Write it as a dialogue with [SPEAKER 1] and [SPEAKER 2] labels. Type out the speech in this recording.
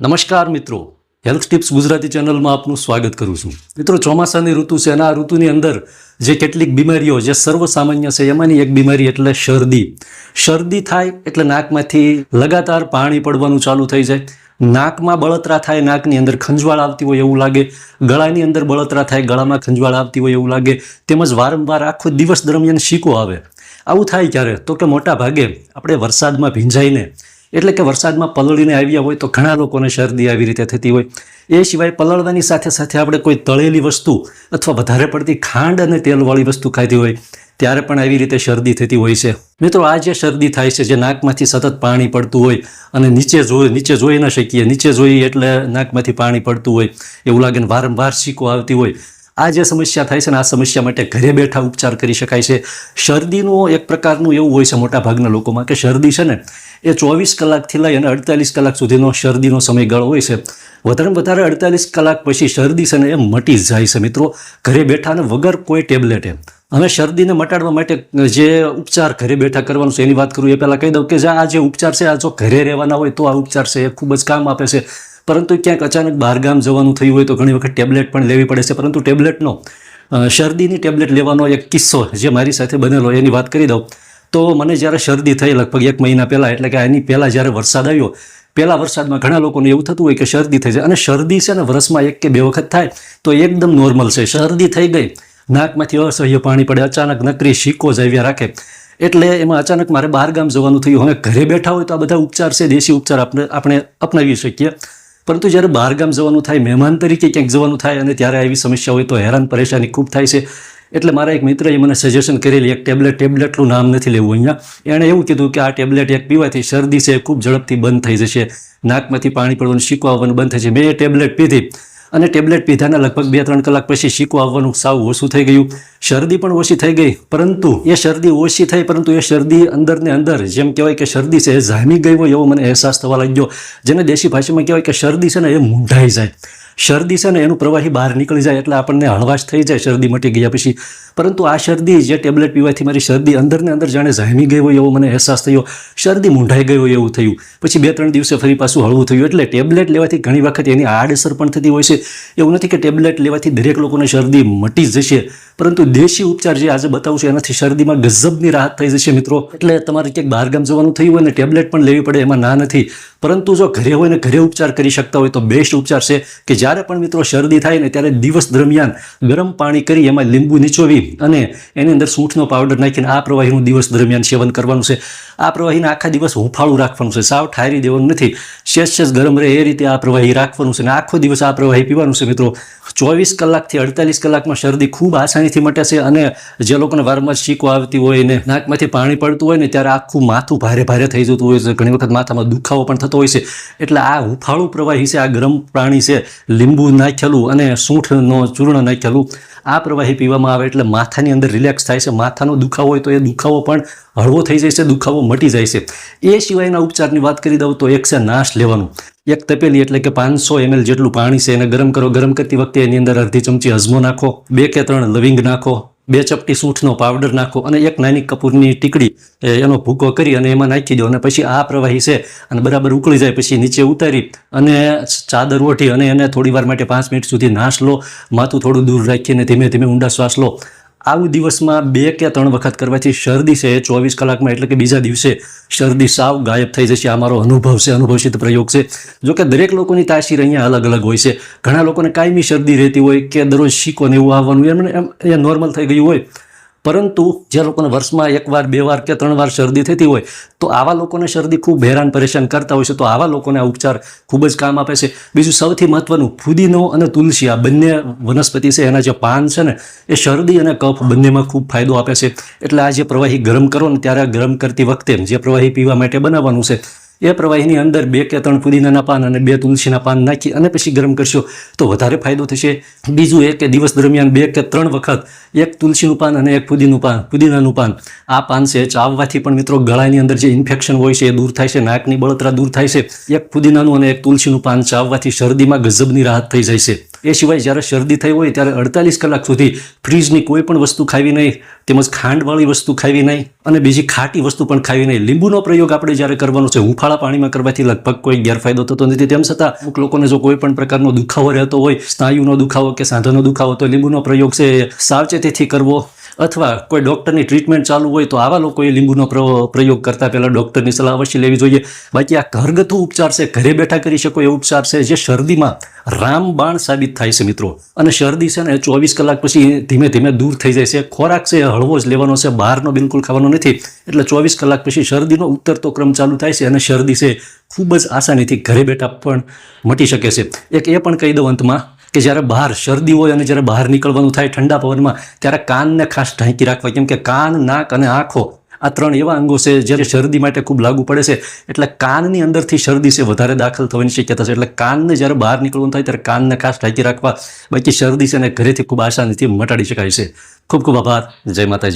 [SPEAKER 1] નમસ્કાર મિત્રો. Health tips Gujarati ચેનલમાં આપનું સ્વાગત કરું છું. મિત્રો, ચોમાસાની ઋતુ છે અને આ ઋતુની અંદર જે કેટલીક બીમારીઓ જે સર્વસામાન્ય છે, એમાંની એક બીમારી એટલે શરદી. શરદી થાય એટલે નાકમાંથી લગાતાર પાણી પડવાનું ચાલુ થઈ જાય. નાકમાં બળતરા થાય, નાકની અંદર ખંજવાળ આવતી હોય એવું લાગે. ગળાની અંદર બળતરા થાય, ગળામાં ખંજવાળ આવતી હોય એવું લાગે. તેમજ વારંવાર આખો દિવસ દરમિયાન શીકો આવે. આવું થાય ક્યારે? તો કે મોટા ભાગે આપણે વરસાદમાં ભીંજાઈને એટલે કે વરસાદમાં પલળીને આવ્યા હોય તો ઘણા લોકોને શરદી આવી રીતે થતી હોય. એ સિવાય પલળવાની સાથે સાથે આપણે કોઈ તળેલી વસ્તુ અથવા વધારે પડતી ખાંડ અને તેલવાળી વસ્તુ ખાધી હોય, ત્યારે પણ આવી રીતે શરદી થતી હોય છે. મિત્રો, આ જે શરદી થાય છે, જે નાકમાંથી સતત પાણી પડતું હોય અને નીચે જોઈ નીચે જોઈ ન શકીએ, નીચે જોઈએ એટલે નાકમાંથી પાણી પડતું હોય, એવું લાગે ને વારંવાર શીકો આવતી હોય આ જે સમસ્યા થાય છે ને આ સમસ્યા માટે ઘરે બેઠા ઉપચાર કરી શકાય છે. શરદીનું એક પ્રકારનું એવું હોય છે મોટા ભાગના લોકોમાં કે શરદી છે ને, એ ચોવીસ કલાકથી લઈ અને અડતાલીસ કલાક સુધીનો શરદીનો સમયગાળો હોય છે. વધારે વધારે અડતાલીસ કલાક પછી શરદી છે ને એ મટી જાય છે મિત્રો. ઘરે બેઠા ને વગર કોઈ ટેબ્લેટે. હવે શરદીને મટાડવા માટે જે ઉપચાર ઘરે બેઠા કરવાનું છે, એની વાત કરું એ પહેલાં કહી દઉં કે આ જે ઉપચાર છે, આ જો ઘરે રહેવાના હોય તો આ ઉપચાર છે, એ ખૂબ જ કામ આપે છે. પરંતુ ક્યાંક અચાનક બહારગામ જવાનું થયું હોય તો ઘણી વખત ટેબ્લેટ પણ લેવી પડે છે. પરંતુ ટેબ્લેટનો શરદીની ટેબ્લેટ લેવાનો એક કિસ્સો જે મારી સાથે બનેલો એની વાત કરી દઉં. તો મને જ્યારે શરદી થઈ લગભગ એક મહિના પહેલાં, એટલે કે એની પહેલાં જ્યારે વરસાદ આવ્યો, પહેલાં વરસાદમાં ઘણા લોકોને એવું થતું હોય કે શરદી થઈ જાય. અને શરદી છે ને વર્ષમાં એક કે બે વખત થાય તો એકદમ નોર્મલ છે. શરદી થઈ ગઈ, નાકમાંથી અસહ્ય પાણી પડે, અચાનક નકરી શીકો જ આવ્યા રાખે. એટલે એમાં અચાનક મારે બહાર ગામ જવાનું થયું. હવે ઘરે બેઠા હોય તો આ બધા ઉપચાર છે. દેશી ઉપચાર આપણે આપણે અપનાવી શકીએ. પરંતુ જ્યારે બહાર ગામ જવાનું થાય, મહેમાન તરીકે ક્યાંક જવાનું થાય અને ત્યારે આવી સમસ્યા હોય તો હેરાન, પરેશાની ખૂબ થાય છે. એટલે મારા એક મિત્રએ મને સજેશન કરેલી, એક ટેબ્લેટ ટેબ્લેટનું નામ નથી લેવું અહીંયા. એણે એવું કીધું કે આ ટેબ્લેટ એક પીવાથી શરદી છે, ખૂબ ઝડપથી બંધ થઈ જશે. નાકમાંથી પાણી પડવાનું શીકો આવવાનું બંધ થઈ જશે. મેં એ ટેબ્લેટ પીધી. અને ટેબ્લેટ પીધાના લગભગ બે ત્રણ કલાક પછી શીકો આવવાનું સાવ ઓછું થઈ ગયું. શરદી પણ ઓછી થઈ ગઈ, પરંતુ એ શરદી ઓછી થઈ, પરંતુ એ શરદી અંદર ને અંદર, જેમ કહેવાય કે શરદી છે એ જામી ગઈ હોય એવો મને અહેસાસ થવા લાગ્યો. જેને દેશી ભાષામાં કહેવાય કે શરદી છે ને એ મૂંઢાઈ જાય. શરદી છે ને એનું પ્રવાહી બહાર નીકળી જાય એટલે આપણને હળવાશ થઈ જાય, શરદી મટી ગયા પછી. પરંતુ આ શરદી જે ટેબ્લેટ પીવાથી મારી શરદી અંદરને અંદર જાણે જામી ગઈ હોય એવો મને અહેસાસ થયો. શરદી મૂંઢાઈ ગઈ હોય એવું થયું. પછી બે ત્રણ દિવસે ફરી પાછું હળવું થયું. એટલે ટેબ્લેટ લેવાથી ઘણી વખત એની આડઅસર પણ થતી હોય છે. એવું નથી કે ટેબ્લેટ લેવાથી દરેક લોકોને શરદી મટી જશે. પરંતુ દેશી ઉપચાર જે આજે બતાવું છું, એનાથી શરદીમાં ગજબની રાહત થઈ જશે મિત્રો. એટલે તમારે ક્યાંક બહારગામ જવાનું થયું હોય ને ટેબ્લેટ પણ લેવી પડે, એમાં ના નથી. પરંતુ જો ઘરે હોય ને ઘરે ઉપચાર કરી શકતા હોય તો બેસ્ટ ઉપચાર છે કે જ્યારે પણ મિત્રો શરદી થાય ને ત્યારે દિવસ દરમિયાન ગરમ પાણી કરી એમાં લીંબુ નીચોવી અને એની અંદર સૂંઠનો પાવડર નાખીને આ પ્રવાહીનું દિવસ દરમિયાન સેવન કરવાનું છે. આ પ્રવાહીને આખા દિવસ હુંફાળું રાખવાનું છે. સાવ ઠારી દેવાનું નથી. શેષ શેષ ગરમ રહે એ રીતે આ પ્રવાહી રાખવાનું છે અને આખો દિવસ આ પ્રવાહી પીવાનું છે મિત્રો. ચોવીસ કલાકથી અડતાલીસ કલાકમાં શરદી ખૂબ આસાનીથી મટે છે અને જે લોકોને વારંવાર શીકો આવતી હોય ને નાકમાંથી પાણી પડતું હોય ને ત્યારે આખું માથું ભારે ભારે થઈ જતું હોય છે. ઘણી વખત માથામાં દુખાવો પણ થતો હોય છે. એટલે આ હુફાળું પ્રવાહી છે, આ ગરમ પ્રાણી છે, લીંબુ નાખેલું અને સૂંઠનો ચૂર્ણ નાખેલું. આ પ્રવાહી પીવામાં આવે એટલે માથાની અંદર રિલેક્સ થાય છે. માથાનો દુખાવો હોય તો એ દુખાવો પણ હળવો થઈ જાય છે, દુખાવો મટી જાય છે. એ સિવાયના ઉપચારની વાત કરી દઉં તો એક છે નાશ લેવાનું. એક તપેલી એટલે કે પાંચસો એમએલ જેટલું પાણી છે એને ગરમ કરો. ગરમ કરતી વખતે એની અંદર અડધી ચમચી અજમો નાખો. બે કે ત્રણ લવિંગ નાખો. બે ચપટી સૂંઠનો પાવડર નાખો અને એક નાની કપૂરની ટીકડી એનો ભૂકો કરી અને એમાં નાખી દો અને પછી આ પ્રવાહી છે અને બરાબર ઉકળી જાય પછી નીચે ઉતારી અને ચાદર ઓઢી અને એને થોડી વાર માટે પાંચ મિનિટ સુધી નાશ લો, માથું થોડું દૂર રાખીને ધીમે ધીમે ઊંડા શ્વાસ લો. આવું દિવસમાં બે કે ત્રણ વખત કરવાથી શરદી છે, ચોવીસ કલાકમાં એટલે કે બીજા દિવસે શરદી સાવ ગાયબ થઈ જશે. આ મારો અનુભવ છે અનુભવસિત પ્રયોગ છે. જો કે દરેક લોકોની તાસીર અહીંયા અલગ અલગ હોય છે. ઘણા લોકોને કાયમી શરદી રહેતી હોય કે દરરોજ શીકો ને એવું આવવાનું એમને એમ એ નોર્મલ થઈ ગયું હોય. પરંતુ જે લોકોને વર્ષમાં એકવાર બે વાર કે ત્રણ વાર શરદી થતી હોય, તો આવા લોકોને શરદી ખૂબ હેરાન પરેશાન કરતા હોય છે. તો આવા લોકોને આ ઉપચાર ખૂબ જ કામ આપે છે. બીજું સૌથી મહત્વનું, ફુદીનો અને તુલસી, આ બંને વનસ્પતિ છે. એના જે પાન છે ને, એ શરદી અને કફ બંનેમાં ખૂબ ફાયદો આપે છે. એટલે આ જે પ્રવાહી ગરમ કરો ને, ત્યારે ગરમ કરતી વખતે જે પ્રવાહી પીવા માટે બનાવવાનું છે એ પ્રવાહીની અંદર બે કે ત્રણ પુદીનાના પાન અને બે તુલસીના પાન નાખી અને પછી ગરમ કરશો, તો વધારે ફાયદો થશે. બીજું એ કે દિવસ દરમિયાન બે કે ત્રણ વખત એક તુલસીનું પાન અને એક પુદીનું પાન પુદીનાનું પાન. આ પાન છે ચાવવાથી પણ મિત્રો ગળાની અંદર જે ઇન્ફેક્શન હોય છે એ દૂર થાય છે, નાકની બળતરા દૂર થાય છે. એક પુદીનાનું અને એક તુલસીનું પાન ચાવવાથી શરદીમાં ગજબની રાહત થઈ જાય છે. એ સિવાય જ્યારે શરદી થઈ હોય ત્યારે અડતાલીસ કલાક સુધી ફ્રીજની કોઈ પણ વસ્તુ ખાવી નહીં, તેમજ ખાંડવાળી વસ્તુ ખાવી નહીં અને બીજી ખાટી વસ્તુ પણ ખાવી નહીં. લીંબુનો પ્રયોગ આપણે જ્યારે કરવાનો છે, હુંફાળા પાણીમાં કરવાથી લગભગ કોઈ ગેરફાયદો થતો નથી. તેમ છતાં અમુક લોકોને જો કોઈ પણ પ્રકારનો દુખાવો રહેતો હોય, સ્નાયુનો દુખાવો કે સાંધાનો દુખાવો, તો લીંબુનો પ્રયોગ છે સાવચેતીથી કરવો. અથવા કોઈ ડૉક્ટરની ટ્રીટમેન્ટ ચાલુ હોય તો આવા લોકોએ લીંબુનો પ્ર- પ્રયોગ કરતાં પહેલાં ડૉક્ટરની સલાહ અવશ્ય લેવી જોઈએ. બાકી આ ઘરગથ્થુ ઉપચાર છે, ઘરે બેઠા કરી શકો એ ઉપચાર છે, જે શરદીમાં રામબાણ સાબિત થાય છે મિત્રો. અને શરદી છે ને ચોવીસ કલાક પછી ધીમે ધીમે દૂર થઈ જાય છે. ખોરાક છે હળવો જ લેવાનો છે, બહારનો બિલકુલ ખાવાનો નથી. એટલે ચોવીસ કલાક પછી શરદીનો ઉતરતો ક્રમ ચાલુ થાય છે અને શરદી છે ખૂબ જ આસાનીથી ઘરે બેઠા પણ મટી શકે છે. એક એ પણ કહી દઉં અંતમાં કે જ્યારે બહાર શરદી હોય અને જ્યારે બહાર નીકળવાનું થાય ઠંડા પવનમાં, ત્યારે કાનને ખાસ ઢાંકી રાખવા. કેમ કે કાન, નાક અને આંખો આ ત્રણ એવા અંગો છે જ્યારે શરદી માટે ખૂબ લાગુ પડે છે. એટલે કાનની અંદરથી શરદી છે, વધારે દાખલ થવાની શક્યતા છે. એટલે કાનને જ્યારે બહાર નીકળવાનું થાય, ત્યારે કાનને ખાસ ઢાંકી રાખવા. બાકી શરદી છે અને ઘરેથી ખૂબ આસાનીથી મટાડી શકાય છે. ખૂબ ખૂબ આભાર. જય માતાજી.